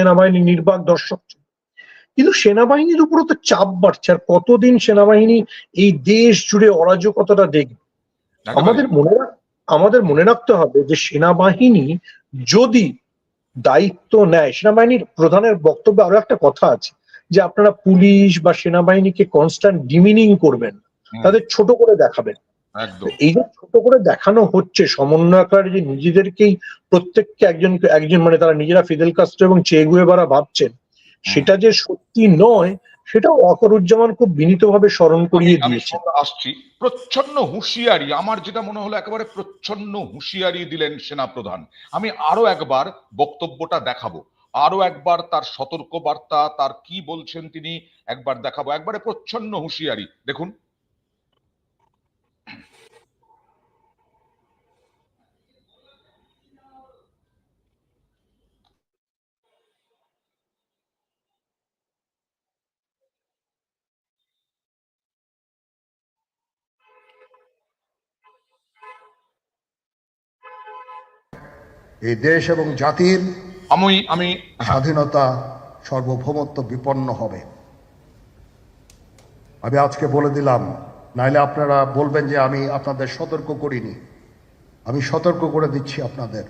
সেনাবাহিনী নির্বাক দর্শক ছিল। কিন্তু সেনাবাহিনীর উপরও তো চাপ বাড়ছে আর কতদিন সেনাবাহিনী এই দেশ জুড়ে অরাজকতাটা দেখবে? আমাদের মনে আমাদের মনে রাখতে হবে যে সেনাবাহিনী যদি দায়িত্ব নেয় সেনাবাহিনীর প্রধানের বক্তব্যে আরও একটা কথা আছে যে আপনারা পুলিশ বা সেনাবাহিনীকে কনস্ট্যান্ট ডিমিনিং করবেন তাদের ছোট করে দেখাবেন। এই যে ছোট করে দেখানো হচ্ছে সমন্বয়কারী যে নিজেদেরকেই প্রত্যেককে একজন একজন মানে তারা নিজেরা ফিদেল কাস্ট্রো এবং চেগুয়েবারা ভাবছেন সেটা যে সত্যি নয় সেটাও অকরুজ্জামান খুব বিনীতভাবে স্মরণ করিয়ে দিয়েছে আসছি। প্রচ্ছন্ন হুঁশিয়ারি আমার যেটা মনে হলো একেবারে প্রচ্ছন্ন হুঁশিয়ারি দিলেন সেনাপ্রধান। আমি আরও একবার বক্তব্যটা দেখাবো। আরও একবার তার সতর্ক বার্তা তার কি বলছেন তিনি একবার দেখাবো। একবারে প্রচ্ছন্ন হুঁশিয়ারি। দেখুন। এই দেশ এবং জাতির আমি আমি স্বাধীনতা সর্বভৌমত্ব বিপন্ন হবে। আমি আজকে বলে দিলাম নাইলে আপনারা বলবেন যে আমি আপনাদের সতর্ক করিনি। আমি সতর্ক করে দিচ্ছি আপনাদের।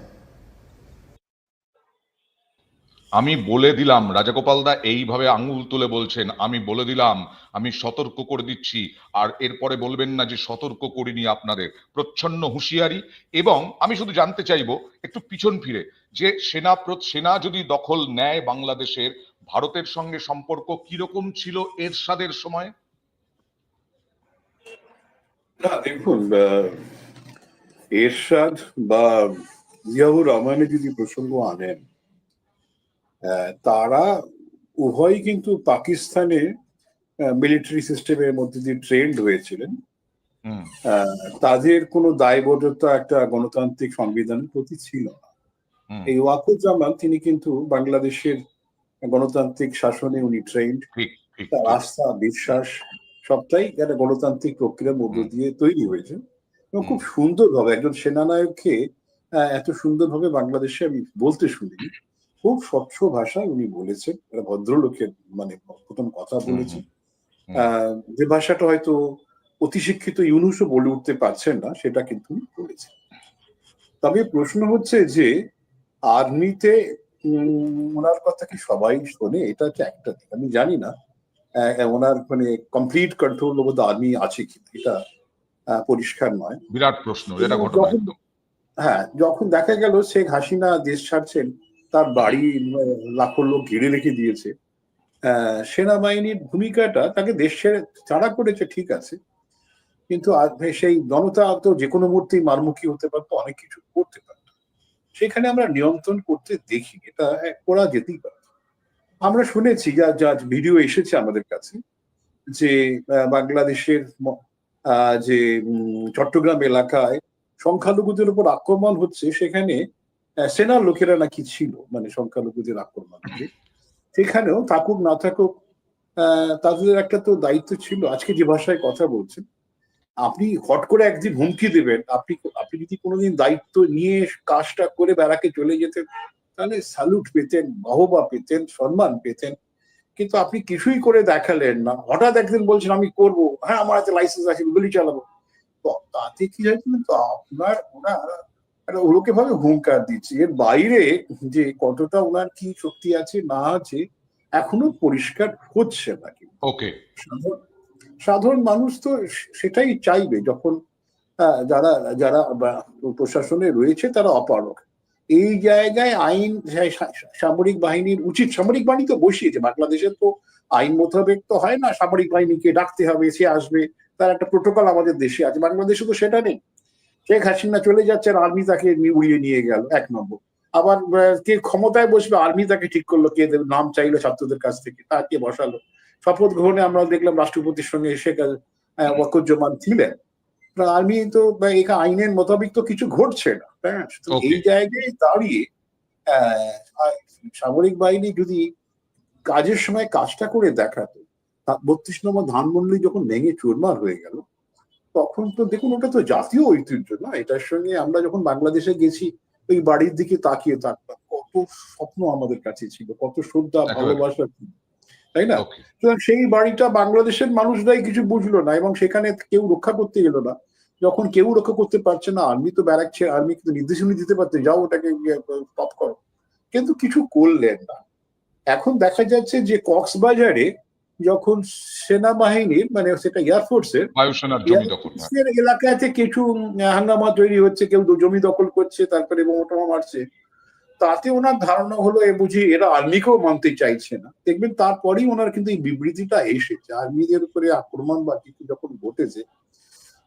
আমি বলে দিলাম রাজাগোপাল দা এইভাবে আঙুল তুলে বলছেন, আমি বলে দিলাম, আমি সতর্ক করে দিচ্ছি, আর এরপরে বলবেন না যে সতর্ক করিনি আপনাদের। প্রচ্ছন্ন হুঁশিয়ারি এবং আমি শুধু জানতে চাইব, একটু পিছন ফিরে, যে সেনা সেনা যদি দখল নেয় বাংলাদেশের, ভারতের সঙ্গে সম্পর্ক কীরকম ছিল এরশাদের সময়? না, দেখুন এরশাদ বা জিয়াউর রহমানের যদি প্রসঙ্গ আনেন তারা উভয়ই কিন্তু পাকিস্তানে মিলিটারি সিস্টেমের মধ্যে দিয়ে ট্রেন্ড হয়েছিলেন। তাদের কোনো দায়বদ্ধতা একটা গণতান্ত্রিক সংবিধানের প্রতি ছিল না। এই ওয়াকুজ্জামান তিনি কিন্তু বাংলাদেশের গণতান্ত্রিক শাসনে উনি ট্রেন্ড তার আস্থা বিশ্বাস সবটাই একটা গণতান্ত্রিক প্রক্রিয়ার মধ্য দিয়ে তৈরি হয়েছে। এবং খুব সুন্দরভাবে একজন সেনানায়ককে এত সুন্দরভাবে বাংলাদেশে আমি বলতে শুনিনি। খুব স্বচ্ছ ভাষায় উনি বলেছেন। একটা ভদ্রলোকের মানে প্রথম কথা বলেছেন আহ, যে ভাষাটা হয়তো অতি শিক্ষিত ইউনুসও বলে উঠতে পারছেন না সেটা কিন্তু উনি বলেছেন। তবে প্রশ্ন হচ্ছে যে আর্মিতে ওনার কথা কি সবাই শোনে? এটা হচ্ছে একটা দিক। আমি জানি না ওনার মানে complete control over the army আছে কি এটা আহ, পরিষ্কার নয়। বিরাট প্রশ্ন এটা ঘটনা হ্যাঁ যখন দেখা গেল শেখ হাসিনা দেশ ছাড়ছেন তার বাড়ি লাখো লোক ঘিরে রেখে দিয়েছে। সেনাবাহিনীর ভূমিকাটা তাকে দেশ ছেড়ে করেছে, ঠিক আছে। কিন্তু সেই জনতা তো যে কোনো মুহূর্তেই মারমুখী হতে পারতো, অনেক কিছু করতে পারতো। সেখানে আমরা নিয়ন্ত্রণ করতে দেখি, এটা করা যেতেই পারে। আমরা শুনেছি, যা যা ভিডিও এসেছে আমাদের কাছে, যে বাংলাদেশের যে চট্টগ্রাম এলাকায় সংখ্যালঘুদের উপর আক্রমণ হচ্ছে, সেখানে সেনার লোকেরা নাকি ছিল মানে সংখ্যালঘুদের আক্রমণ সেখানেও থাকুক, না থাকুক তাদের একটা তো দায়িত্ব ছিল। আজকে যে ভাষায় কথা বলছেন, আপনি হট করে একদিন হুমকি দেবেন। আপনি আপনি যদি কোনোদিন দায়িত্ব নিয়ে কাজটা করে বেড়াকে চলে যেতেন, তাহলে স্যালুট পেতেন, বাহবা পেতেন, সম্মান পেতেন। কিন্তু আপনি কিছুই করে দেখালেন না। হঠাৎ একদিন বলছেন, আমি করব। হ্যাঁ আমার হাতে লাইসেন্স আছে গুলি চালাবো। তাতে কি হয়েছে তো আপনার, ওনার একটা ওলোকে ভাবে হুঙ্কার দিচ্ছে। এর বাইরে যে কতটা ওনার কি শক্তি আছে না আছে এখনও পরিষ্কার হচ্ছে না ওকে। সাধারণ- মানুষ তো সেটাই চাইবে যখন যারা যারা প্রশাসনে রয়েছে তারা অপারক এই জায়গায় আইন সামরিক বাহিনীর উচিত সামরিক বাহিনী তো বসিয়েছে বাংলাদেশের তো আইন মোতাবেক তো হয় না সামরিক বাহিনীকে ডাকতে হবে সে আসবে তার একটা প্রোটোকল আমাদের দেশে আছে বাংলাদেশে তো সেটা নেই। শেখ হাসিনা চলে যাচ্ছেন আর্মি তাকে উড়িয়ে নিয়ে গেল এক নম্বর। আবার কে ক্ষমতায় বসবে আর্মি তাকে ঠিক করল কে নাম চাইলো ছাত্রদের কাছ থেকে তাকে বসালো? শপথ গ্রহণে আমরা দেখলাম রাষ্ট্রপতির সঙ্গে শেখ ওয়াকুজ্জামান ছিলেন। আর্মি তো এই আইনের মোতাবেক তো কিছু ঘটছে না হ্যাঁ? এই জায়গায় দাঁড়িয়ে সামরিক বাহিনী যদি কাজের সময় কাজটা করে দেখাতো বত্রিশ নম্বর ধানমন্ডলী যখন ভেঙে চুরমার হয়ে গেল তখন তো দেখুন ওটা তো জাতীয় ঐতিহ্য না? এটার সঙ্গে আমরা যখন বাংলাদেশে গেছি ওই বাড়ির দিকে তাকিয়ে থাকতাম। কত স্বপ্ন আমাদের কাছে ছিল কত শ্রদ্ধা ভালোবাসা ছিল তাই না? সুতরাং সেই বাড়িটা বাংলাদেশের মানুষরাই কিছু বুঝলো না এবং সেখানে কেউ রক্ষা করতে গেল না। যখন কেউ রক্ষা করতে পারছে না আর্মি তো ছেড়ে আর্মি কিন্তু নির্দেশনা দিতে পারতে যাও ওটাকে স্টপ করো। কিন্তু কিছু করলেন না। এখন দেখা যাচ্ছে যে কক্সবাজারে যখন সেনাবাহিনীর মানে সেটা এয়ারফোর্সের হ্যাঁ। এর এলাকাতে কিছু হাঙ্গামা তৈরি হচ্ছে কেউ জমি দখল করছে তারপরে বোমা মারছে তাতে ওনার ধারণা হলো এ বুঝি এরা আর্মিকেও মানতে চাইছে না দেখবেন তারপরেই ওনার কিন্তু এই বিবৃতিটা এসেছে আর্মিদের উপরে আক্রমণ বা কিছু যখন ঘটেছে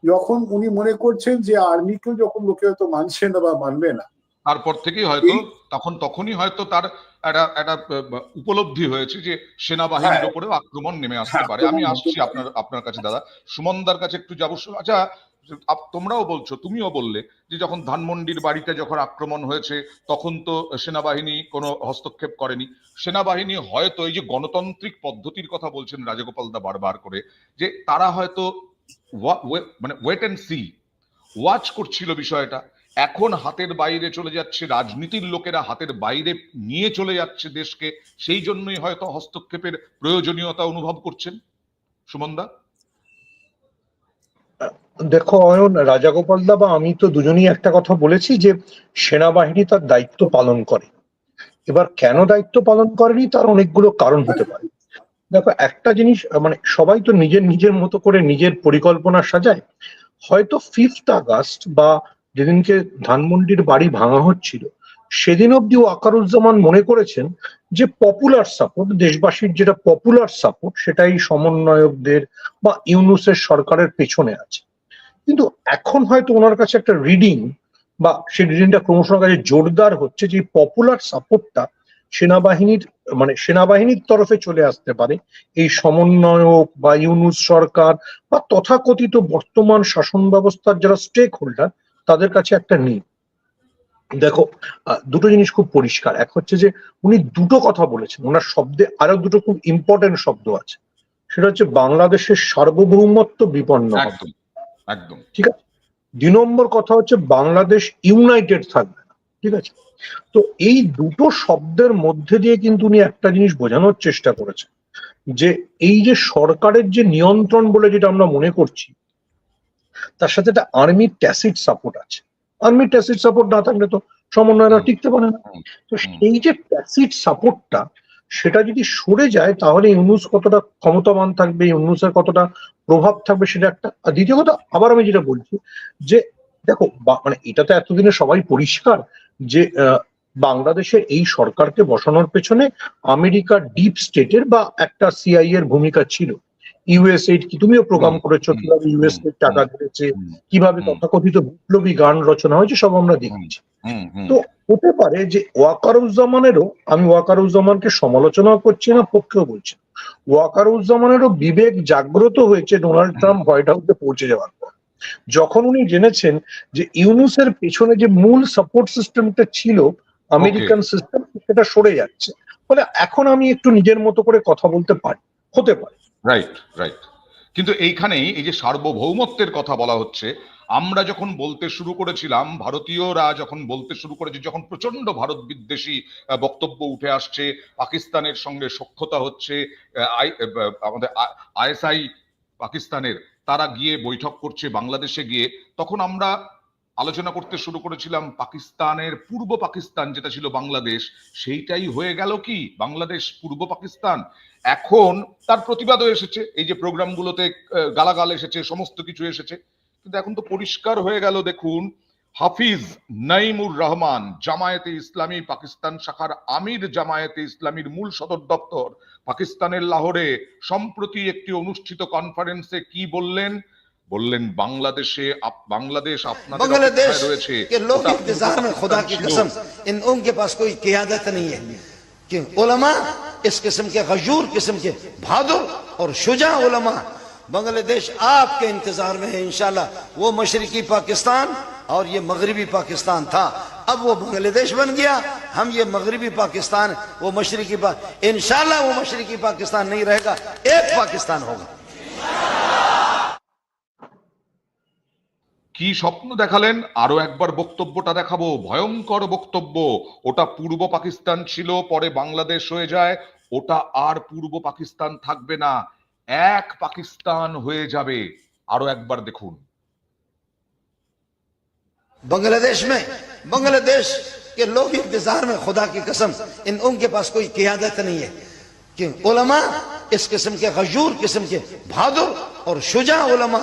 যখন উনি মনে করছেন যে আর্মিকেও যখন লোকে হয়তো মানছে না বা মানবে না তারপর থেকেই হয়তো তখন তখনই হয়তো তার একটা একটা উপলব্ধি হয়েছে যে সেনাবাহিনীর হ্যাঁ। উপরেও আক্রমণ নেমে আসতে পারে। আমি আসছি আপনার আপনার কাছে দাদা। সুমনদার কাছে একটু যাব। আচ্ছা তোমরাও বলছো তুমিও বললে যে যখন ধানমন্ডির বাড়িতে যখন আক্রমণ হয়েছে তখন তো সেনাবাহিনী কোনো হস্তক্ষেপ করেনি। সেনাবাহিনী হয়তো এই যে গণতান্ত্রিক পদ্ধতির কথা বলছেন রাজগোপাল দা বারবার করে যে তারা হয়তো মানে ওয়েট অ্যান্ড সি ওয়াচ করছিল বিষয়টা। এখন হাতের বাইরে চলে যাচ্ছে রাজনীতির লোকেরা, হাতের বাইরে নিয়ে চলে যাচ্ছে দেশকে। সেই জন্যই হয়তো হস্তক্ষেপের প্রয়োজনীয়তা অনুভব করছেন। সুমনদা? দেখো, অয়ন রাজাগোপালদা বা আমি তো দুজনেই একটা কথা বলেছি যে সেনাবাহিনী তার দায়িত্ব পালন করে। এবার কেন দায়িত্ব পালন করেনি তার অনেকগুলো কারণ হতে পারে। দেখো, একটা জিনিস মানে সবাই তো নিজের নিজের মতো করে নিজের পরিকল্পনা সাজায়। হয়তো ফিফথ আগস্ট বা যেদিনকে ধানমন্ডির বাড়ি ভাঙা হচ্ছিল, সেদিন অব্দি ওয়াকারুজ্জামান মনে করেছেন যে পপুলার সাপোর্ট দেশবাসীর যেটা পপুলার সাপোর্ট সেটাই সমন্বয়কদের বা ইউনুসের সরকারের পেছনে আছে। কিন্তু এখন হয়তো ওনার কাছে একটা রিডিং বা সেই রিডিংটা ক্রমশ কাছে জোরদার হচ্ছে যে পপুলার সাপোর্টটা সেনাবাহিনীর মানে সেনাবাহিনীর তরফে চলে আসতে পারে। এই সমন্বয়ক বা ইউনুস সরকার বা তথাকথিত বর্তমান শাসন ব্যবস্থার যারা স্টেক হোল্ডার তাদের কাছে একটা নেই। দেখো দুটো জিনিস খুব পরিষ্কার। এক হচ্ছে যে উনি দুটো কথা বলেছেন। ওনার শব্দে আরও দুটো খুব ইম্পর্টেন্ট শব্দ আছে। সেটা হচ্ছে বাংলাদেশের সার্বভৌমত্ব বিপন্ন হবে। একদম ঠিক আছে? দুই নম্বর কথা হচ্ছে বাংলাদেশ ইউনাইটেড থাকবে না। ঠিক আছে? তো এই দুটো শব্দের মধ্যে দিয়ে কিন্তু উনি একটা জিনিস বোঝানোর চেষ্টা করেছেন। যে এই যে সরকারের যে নিয়ন্ত্রণ বলে যেটা আমরা মনে করছি তার সাথে একটা আর্মির ট্যাসিড সাপোর্ট আছে। আর্মির ট্যাসিড সাপোর্ট না থাকলে তো সমন্বয়রা টিকতে পারে না। তো সেই যে ট্যাসিড সাপোর্টটা সেটা যদি সরে যায় তাহলে ইউনুস কতটা ক্ষমতাবান থাকবে ইউনুসের কতটা প্রভাব থাকবে সেটা একটা আর দ্বিতীয় কথা আবার আমি যেটা বলছি যে দেখো মানে এটা তো এতদিনে সবাই পরিষ্কার যে আহ, বাংলাদেশের এই সরকারকে বসানোর পেছনে আমেরিকার ডিপ স্টেটের বা একটা সিআই এর ভূমিকা ছিল। ইউএসএ কি? তুমিও প্রোগ্রাম করেছ কীভাবে ইউএসএ হুম, টাকা দিয়েছে কীভাবে। তথাকথিত বিপ্লবী গান রচনা হয়েছে সব আমরা দেখেছি। তো হতে পারে যে ওয়াকারুজ্জামানেরও আমি ওয়াকারুজ্জামানকে সমালোচনা করছি না পক্ষেও বলছি। ওয়াকারুজ্জামানেরও বিবেক জাগ্রত হয়েছে ডোনাল্ড ট্রাম্প হোয়াইট হাউসে পৌঁছে যাওয়ার পর। যখন উনি জেনেছেন যে ইউনুসের পেছনে যে মূল সাপোর্ট সিস্টেমটা ছিল আমেরিকান সিস্টেম সেটা সরে যাচ্ছে। ফলে এখন আমি একটু নিজের মতো করে কথা বলতে পারি হতে পারে। রাইট রাইট কিন্তু এইখানেই এই যে সার্বভৌমত্বের কথা বলা হচ্ছে, আমরা যখন বলতে শুরু করেছিলাম, ভারতীয়রা যখন বলতে শুরু করেছে, যখন প্রচণ্ড ভারত বিদ্বেষী বক্তব্য উঠে আসছে, পাকিস্তানের সঙ্গে সখ্যতা হচ্ছে আমাদের আইএসআই পাকিস্তানের, তারা গিয়ে বৈঠক করছে বাংলাদেশে গিয়ে, তখন আমরা আলোচনা করতে শুরু করেছিলাম পাকিস্তানের পূর্ব পাকিস্তান, যেটা ছিল বাংলাদেশ। সেইটাই হয়ে গেল কি? বাংলাদেশ, পূর্ব পাকিস্তান। এখন তার প্রতিবাদও এসেছে। এই যে প্রোগ্রামগুলোতে গালাগাল এসেছে, সমস্ত কিছু এসেছে। কিন্তু এখন তো পরিষ্কার হয়ে গেল, দেখুন, হাফিজ নাইমুর রহমান, জামায়াতে ইসলামী পাকিস্তান শাখার আমির, জামায়াতে ইসলামীর মূল সদর দপ্তর, পাকিস্তানের লাহোরে। সম্প্রতি একটি অনুষ্ঠিত কনফারেন্সে কি বললেন? बोलें बांग्लादेश बांग्लादेश अपना बांग्लादेश के लोग इंतज़ार में खुदा की कसम इन उनके पास कोई क्यादत नहीं है कि उलमा इस किस्म के गजूर किस्म के बहादुर और शुजा उलमा बांग्लादेश आपके इंतज़ार में है इनशाला वो मशरकी पाकिस्तान और ये मगरबी पाकिस्तान था। अब वो बांग्लादेश बन गया। हम ये मगरबी पाकिस्तान वो मशरकी पा... इन वो मशरकी पाकिस्तान नहीं रहेगा। एक पाकिस्तान होगा। কি স্বপ্ন দেখালেন আরো একবার বক্তব্যটা দেখাবো ভয়ঙ্কর বক্তব্য ওটা পূর্ব পাকিস্তান ছিল পরে বাংলাদেশ হয়ে যায় ওটা আর পূর্ব পাকিস্তান থাকবে না এক পাকিস্তান হয়ে যাবে আরো একবার দেখুন बांग्लादेश में बांग्लादेश के लोग इंतजार में खुदा की कसम इन उनके पास कोई क्यादत नहीं है कि उलमा इस किस्म के गजूर किस्म के बहादुर और शुजा उलमा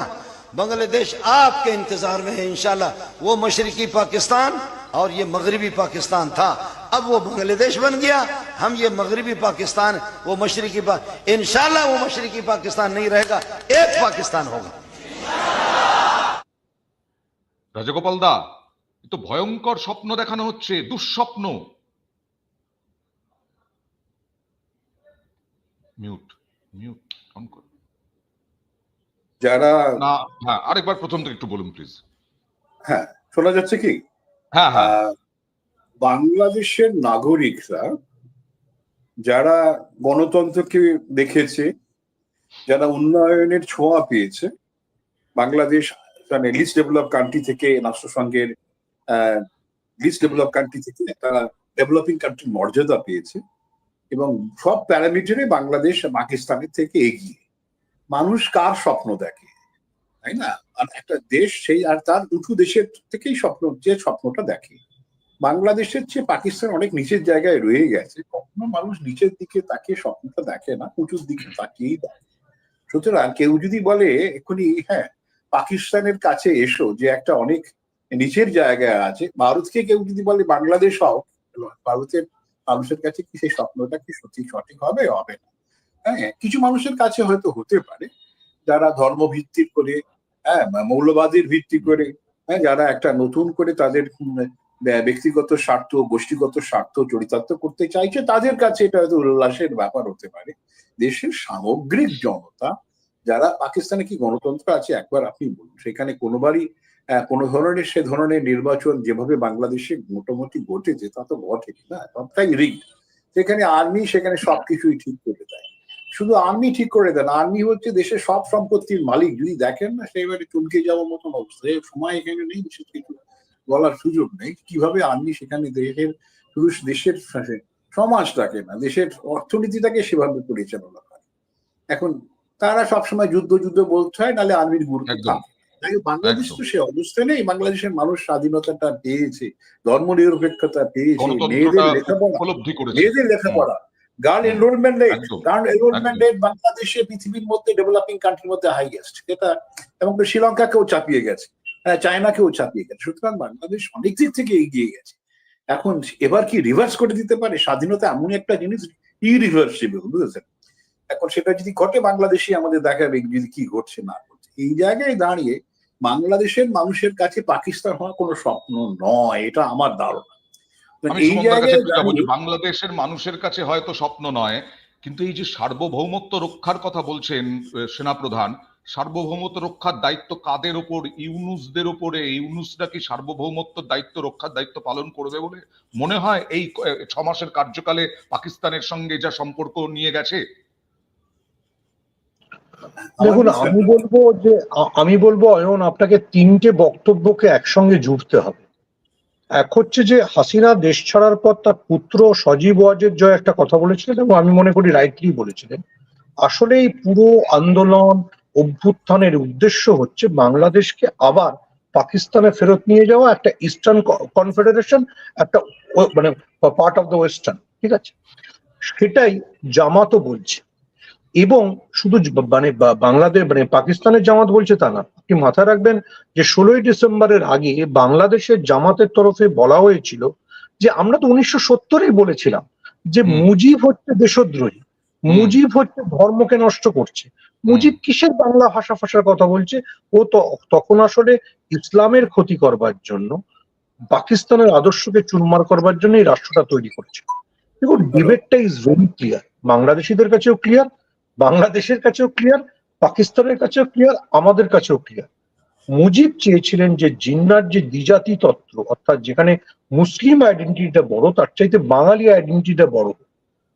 बांग्लादेश आपके इंतजार में है इंशाल्लाह वो मशरकी पाकिस्तान और ये मगरबी पाकिस्तान था अब वो बांग्लादेश बन गया हम ये मगरबी पाकिस्तान वो मशरकी पा इंशाल्लाह वो मशरकी पाकिस्तान नहीं रहेगा एक पाकिस्तान होगा রাজগোপাল দা এ তো ভয়ঙ্কর স্বপ্ন দেখানো হচ্ছে দুঃস্বপ্ন মিউট মিউট অন কর যারা হ্যাঁ আরেকবার প্রথম থেকে একটু বলুন প্লিজ হ্যাঁ শোনা যাচ্ছে কি? হ্যাঁ হ্যাঁ। বাংলাদেশের নাগরিকরা যারা গণতন্ত্রকে দেখেছে যারা উন্নয়নের ছোঁয়া পেয়েছে বাংলাদেশ মানে লিস্ট ডেভেলপ কান্ট্রি থেকে রাষ্ট্রসংঘের লিস্ট ডেভেলপ কান্ট্রি থেকে একটা ডেভেলপিং কান্ট্রির মর্যাদা পেয়েছে এবং সব প্যারামিটারে বাংলাদেশ পাকিস্তানের থেকে এগিয়ে। মানুষ কার স্বপ্ন দেখে? তাই না? আর একটা দেশ সেই, আর তার উঁচু দেশের থেকেই স্বপ্ন, যে স্বপ্নটা দেখে। বাংলাদেশের চেয়ে পাকিস্তান অনেক নিচের জায়গায় রয়ে গেছে। কখনো মানুষ নিচের দিকে তাকিয়ে স্বপ্নটা দেখে না, উঁচুর দিকে তাকিয়েই দেখে। সুতরাং কেউ যদি বলে, এক্ষুনি হ্যাঁ পাকিস্তানের কাছে এসো যে একটা অনেক নিচের জায়গায় আছে, ভারতকে কেউ যদি বলে বাংলাদেশ হও, ভারতের মানুষের কাছে কি সেই স্বপ্নটা কি সত্যি সঠিক হবে? হবে না। হ্যাঁ কিছু মানুষের কাছে হয়তো হতে পারে যারা ধর্ম ভিত্তিক করে হ্যাঁ মৌলবাদের ভিত্তি করে হ্যাঁ যারা একটা নতুন করে তাদের ব্যক্তিগত স্বার্থ গোষ্ঠীগত স্বার্থ চরিতার্থ করতে চাইছে তাদের কাছে এটা হয়তো উল্লাসের ব্যাপার হতে পারে। দেশের সামগ্রিক জনতা যারা পাকিস্তানে কি গণতন্ত্র আছে একবার আপনি বলুন সেখানে কোনোবারই আহ, কোনো ধরনের সে ধরনের নির্বাচন যেভাবে বাংলাদেশে মোটামুটি ঘটেছে তা তো ঘটে না? সবটাই রিগ সেখানে আর্মি সেখানে সবকিছুই ঠিক করে দেয়। শুধু আর্মি ঠিক করে দেন আর্মি হচ্ছে দেশের সব সম্পত্তির মালিক। যদি দেখেন না সেইবারে চমকে যাওয়ার মতন অবস্থা। সময় এখানে নেই বিশেষ কিছু বলার সুযোগ নেই। কীভাবে আর্মি সেখানে দেশের শুধু দেশের সমাজটাকে না দেশের অর্থনীতিটাকে সেভাবে পরিচালনা করে? এখন তারা সবসময় যুদ্ধ যুদ্ধ বলতে হয় নাহলে আর্মির গুরুত্ব। তাই বাংলাদেশ তো সে অবস্থা নেই। বাংলাদেশের মানুষ স্বাধীনতাটা পেয়েছে ধর্ম নিরপেক্ষতা পেয়েছে মেয়েদের লেখাপড়া মেয়েদের লেখাপড়া। Girl enrolment rate girl enrolment rate বাংলাদেশে পৃথিবীর মধ্যে ডেভেলপিং কান্ট্রির মধ্যে হাইয়েস্ট এটা এবং শ্রীলঙ্কাকেও চাপিয়ে গেছে হ্যাঁ চায়নাকেও চাপিয়ে গেছে সুতরাং বাংলাদেশ অনেক দিক থেকে এগিয়ে গেছে। এখন এবার কি রিভার্স করে দিতে পারে? স্বাধীনতা এমন একটা জিনিস ইরিভার্সিবল বুঝেছেন? এখন সেটা যদি ঘটে বাংলাদেশে আমাদের দেখাবে যদি কি ঘটছে না ঘটছে। এই জায়গায় দাঁড়িয়ে বাংলাদেশের মানুষের কাছে পাকিস্তান হওয়া কোনো স্বপ্ন নয় এটা আমার ধারণা। আমি বাংলাদেশের মানুষের কাছে হয়তো স্বপ্ন নয় কিন্তু এই যে সার্বভৌমত্ব রক্ষার কথা বলছেন সেনাপ্রধান সার্বভৌমত্ব রক্ষার দায়িত্ব কাদের ওপর? ইউনুসদের ওপরে? ইউনুসরা কি সার্বভৌমত্ব দায়িত্ব রক্ষার দায়িত্ব পালন করবে বলে মনে হয় এই ছ মাসের কার্যকালে পাকিস্তানের সঙ্গে যা সম্পর্ক নিয়ে গেছে? দেখুন আমি বলব যে আমি বলব অয়ন আপনাকে তিনটে বক্তব্যকে একসঙ্গে জুড়তে হবে। এক হচ্ছে যে হাসিনা দেশ ছাড়ার পর তার পুত্র সজীব ওয়াজের জয় একটা কথা বলেছিলেন এবং আমি মনে করি রাইটলি বলেছিলেন। আসলে এই পুরো আন্দোলন অভ্যুত্থানের উদ্দেশ্য হচ্ছে বাংলাদেশকে আবার পাকিস্তানে ফেরত নিয়ে যাওয়া, একটা ইস্টার্ন কনফেডারেশন একটা মানে পার্ট অফ দ্য ওয়েস্টার্ন ঠিক আছে? সেটাই জামাতও বলছে। এবং শুধু মানে বাংলাদেশ মানে পাকিস্তানের জামাত বলছে তা না। আপনি মাথায় রাখবেন যে ষোলোই ডিসেম্বরের আগে বাংলাদেশের জামাতের তরফে বলা হয়েছিল যে আমরা তো উনিশশো সত্তরেই বলেছিলাম যে মুজিব হচ্ছে দেশদ্রোহী। মুজিব হচ্ছে ধর্মকে নষ্ট করছে। মুজিব কিসের বাংলা ভাষা ভাষার কথা বলছে? ও তো তখন আসলে ইসলামের ক্ষতি করবার জন্য পাকিস্তানের আদর্শকে চুরমার করবার জন্য এই রাষ্ট্রটা তৈরি করেছে। দেখুন ডিবেটটা ইজ ভেরি ক্লিয়ার বাংলাদেশিদের কাছেও ক্লিয়ার বাংলাদেশের কাছেও ক্লিয়ার পাকিস্তানের কাছেও ক্লিয়ার আমাদের কাছেও ক্লিয়ার মুজিব চেয়েছিলেন যে জিন্নার যে দ্বিজাতি তত্ত্ব অর্থাৎ যেখানে মুসলিম আইডেন্টিটিটা বড়, তার চাইতে বাঙালি আইডেন্টিটিটা বড়।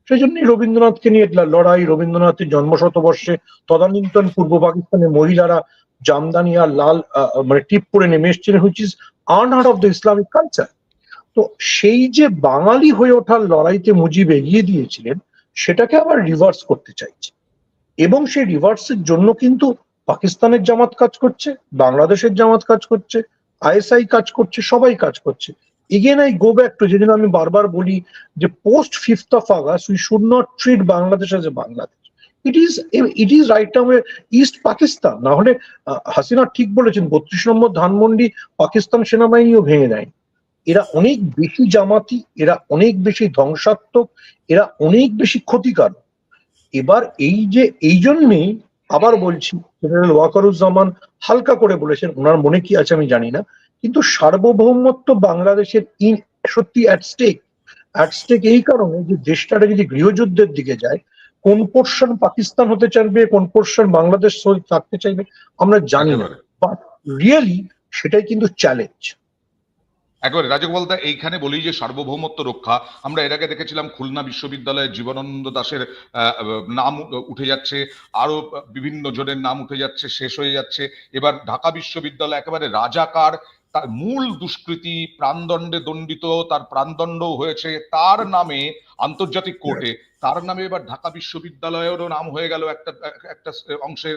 সেই জন্যই রবীন্দ্রনাথকে নিয়ে লড়াই, রবীন্দ্রনাথের জন্ম শতবর্ষে তদানীন্তন পূর্ব পাকিস্তানের মহিলারা জামদানি আর লাল মানে টিপ পরে নেমে এসেছিলেন which is unheard of the Islamic culture তো সেই যে বাঙালি হয়ে ওঠার লড়াইতে মুজিব এগিয়ে দিয়েছিলেন, সেটাকে আবার রিভার্স করতে চাইছে। এবং সেই রিভার্সের জন্য কিন্তু পাকিস্তানের জামাত কাজ করছে, বাংলাদেশের জামাত কাজ করছে আইএসআই কাজ করছে, সবাই কাজ করছে। Again I go back to যেদিন আমি বারবার বলি যে post fifth of August we should not treat Bangladesh as a Bangladesh it is it is right now East Pakistan না হলে হাসিনা ঠিক বলেছেন, বত্রিশ নম্বর ধানমন্ডি পাকিস্তান সেনাবাহিনীও ভেঙে দেয়। এরা অনেক বেশি জামাতি, এরা অনেক বেশি ধ্বংসাত্মক, এরা অনেক বেশি ক্ষতিকারক। এবার এই যে এই জন্যেই আবার বলছি জেনারেল ওয়াকারুজ্জামান হালকা করে বলেছেন ওনার মনে কি আছে আমি জানি না কিন্তু সার্বভৌমত্ব বাংলাদেশের ইন সত্যি অ্যাট স্টেক অ্যাট স্টেক এই কারণে যে দেশটাটা যদি গৃহযুদ্ধের দিকে যায় কোন পোর্শন পাকিস্তান হতে চাইবে কোন পোর্শন বাংলাদেশ থাকতে চাইবে আমরা জানি না। বাট রিয়েলি সেটাই কিন্তু চ্যালেঞ্জ একেবারে রাজগোপাল দা এইখানে বলি যে সার্বভৌমত্ব রক্ষা আমরা এর আগে দেখেছিলাম খুলনা বিশ্ববিদ্যালয়ের জীবনানন্দ দাশের আহ, নাম উঠে যাচ্ছে আরও বিভিন্ন জনের নাম উঠে যাচ্ছে শেষ হয়ে যাচ্ছে। এবার ঢাকা বিশ্ববিদ্যালয় একেবারে রাজাকার তার মূল দুষ্কৃতি প্রাণদণ্ডে দণ্ডিত তার প্রাণদণ্ড হয়েছে তার নামে আন্তর্জাতিক কোর্টে। তার নামে এবার ঢাকা বিশ্ববিদ্যালয়েরও নাম হয়ে গেল একটা একটা অংশের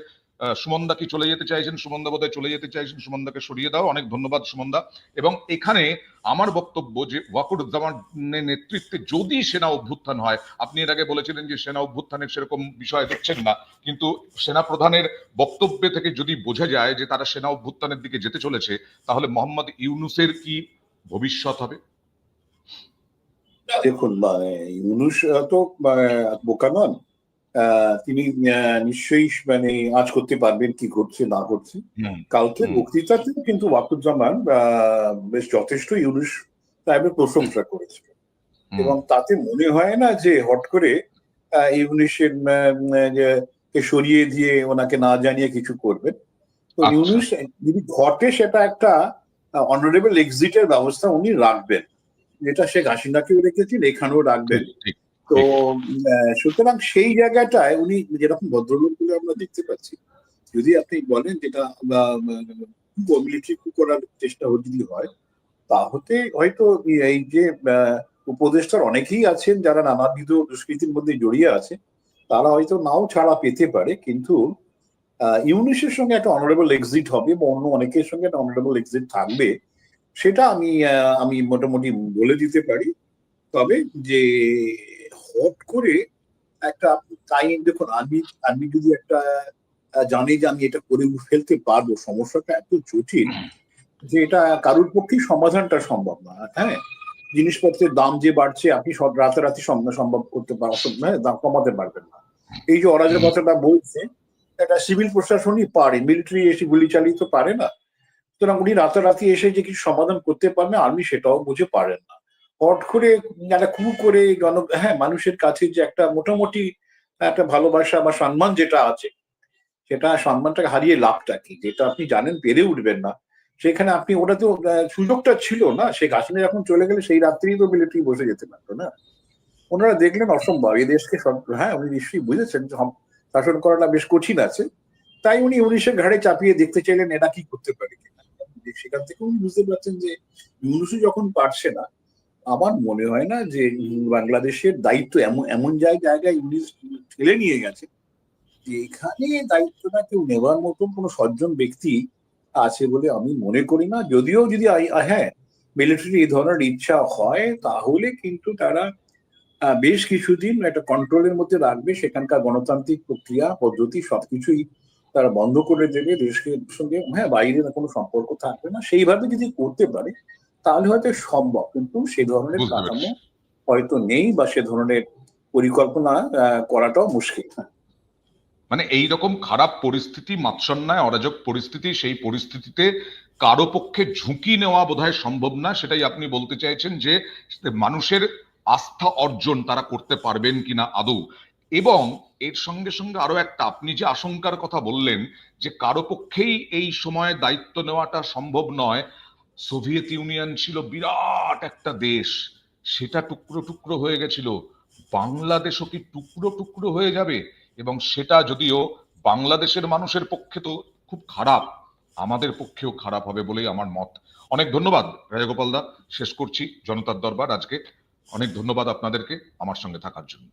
সুমনদা কি চলে যেতে চাইছেন? সুমনদা বোধহয় চলে যেতে চাইছেন। সুমনদাকে সরিয়ে দাও। অনেক ধন্যবাদ সুমনদা। এবং এখানে আমার বক্তব্য যে ওয়াকুরুজ্জামানের নেতৃত্বে যদি সেনা অভ্যুত্থান হয়, আপনি এর আগে বলেছিলেন যে সেনা অভ্যুত্থানের সেরকম বিষয় দেখছেন না। কিন্তু সেনা প্রধানের বক্তব্য থেকে যদি বোঝা যায় যে তারা সেনা অভ্যুত্থানের দিকে যেতে চলেছে, তাহলে মোহাম্মদ ইউনুসের কি ভবিষ্যৎ হবে? দেখুন মানে ইউনুস তো বোকা নন। তিনি নিশ্চয়ই মানে আজ করতে পারবেন কি ঘটছে না ঘটছে হুম, কালকে। বক্তৃতাতে কিন্তু ওয়াকুজ্জামান বেশ যথেষ্ট ইউনুস সাহেবের প্রশংসা করেছে। এবং তাতে মনে হয় না যে হট করে ইউনুসের কে সরিয়ে দিয়ে ওনাকে না জানিয়ে কিছু করবেন। তো আচ্ছা। ইউনুস যদি ঘটে সেটা একটা অনারেবল এক্সিটের ব্যবস্থা উনি রাখবেন। যেটা শেখ হাসিনাকেও রেখেছেন এখানেও রাখবেন। তো সুতরাং সেই জায়গাটায় উনি যেরকম ভদ্রলোক ভদ্রলোকগুলো আমরা দেখতে পাচ্ছি, যদি আপনি বলেন যেটা মিলিটারি করার চেষ্টা যদি হয়, তাহলে হয়তো এই যে উপদেষ্টার অনেকেই আছেন যারা নানাবিধ দুষ্কৃতির মধ্যে জড়িয়ে আছে, তারা হয়তো নাও ছাড়া পেতে পারে, কিন্তু ইউনিসের সঙ্গে একটা অনারেবল এক্সিট হবে বা অন্য অনেকের সঙ্গে একটা অনারেবল এক্সিট থাকবে, সেটা আমি আমি মোটামুটি বলে দিতে পারি। তবে যে হট করে একটা তাই দেখুন আমি আমি যদি একটা জানি যে আমি এটা করে ফেলতে পারব সমস্যাটা এত জটিল যে এটা কারোর পক্ষেই সমাধানটা সম্ভব না হ্যাঁ? জিনিসপত্রের দাম যে বাড়ছে আপনি সব রাতারাতি সম- সম্ভব করতে পারবেন দাম কমাতে পারবেন না। এই যে অরাজকতাটা বলছে এটা সিভিল প্রশাসনই পারে মিলিটারি এসে গুলি চালিয়ে তো পারে না। সুতরাং উনি রাতারাতি এসে যে কিছু সমাধান করতে পারবে আর্মি সেটাও বুঝে পারেন না। হট করে একটা কু করে জন হ্যাঁ মানুষের কাছে যে একটা মোটামুটি একটা ভালোবাসা বা সম্মান যেটা আছে, সেটা সম্মানটাকে হারিয়ে লাভটা কি? যেটা আপনি জানেন পেরে উঠবেন না। সেখানে আপনি ওটা তো সুযোগটা ছিল না। শেখ হাসিনা যখন চলে গেলে সেই রাত্রেই তো মিলিটারি বসে যেতে পারতো, না? ওনারা দেখলেন অসম্ভব। এই দেশকে সব- হ্যাঁ উনি নিশ্চয়ই বুঝেছেন যে শাসন করাটা বেশ কঠিন আছে। তাই উনি উনিশের ঘাড়ে চাপিয়ে দেখতে চাইলেন এরা কি করতে পারে কিনা। সেখান থেকে উনি বুঝতে পারছেন যে ইউনুসু যখন পারছে না আমার মনে হয় না যে বাংলাদেশের দায়িত্ব এমন এমন জায়গায় ইউনিস ঠেলে নিয়ে গেছে এখানে দায়িত্বটা কেউ নেবার মতন কোনো সজ্জন ব্যক্তি আছে বলে আমি মনে করি না। যদিও যদি হ্যাঁ মিলিটারি এই ধরনের ইচ্ছা হয়, তাহলে কিন্তু তারা বেশ কিছুদিন একটা কন্ট্রোলের মধ্যে রাখবে। সেখানকার গণতান্ত্রিক প্রক্রিয়া, পদ্ধতি সবকিছুই তারা বন্ধ করে দেবে। দেশকে সঙ্গে হ্যাঁ বাইরে কোনো সম্পর্ক থাকবে না। সেইভাবে যদি করতে পারে তাহলে হয়তো সম্ভব কিন্তু সে ধরনের কাঠামো হয়তো নেই বা সে ধরনের পরিকল্পনা করাটাও মুশকিল। মানে এই রকম খারাপ পরিস্থিতি মাৎসন্যায় অরাজক পরিস্থিতি সেই পরিস্থিতিতে কারও পক্ষে ঝুঁকি নেওয়া বোধহয় সম্ভব না সেটাই আপনি বলতে চাইছেন যে মানুষের আস্থা অর্জন তারা করতে পারবেন কিনা আদৌ। এবং এর সঙ্গে সঙ্গে আরও একটা আপনি যে আশঙ্কার কথা বললেন যে কারও পক্ষেই এই সময়ে দায়িত্ব নেওয়াটা সম্ভব নয় সোভিয়েত ইউনিয়ন ছিল বিরাট একটা দেশ। সেটা টুকরো টুকরো হয়ে গেছিল। বাংলাদেশও কি টুকরো টুকরো হয়ে যাবে? এবং সেটা যদিও বাংলাদেশের মানুষের পক্ষে তো খুব খারাপ, আমাদের পক্ষেও খারাপ হবে বলেই আমার মত। অনেক ধন্যবাদ, রাজাগোপাল দা। শেষ করছি জনতার দরবার আজকে। অনেক ধন্যবাদ আপনাদেরকে আমার সঙ্গে থাকার জন্য।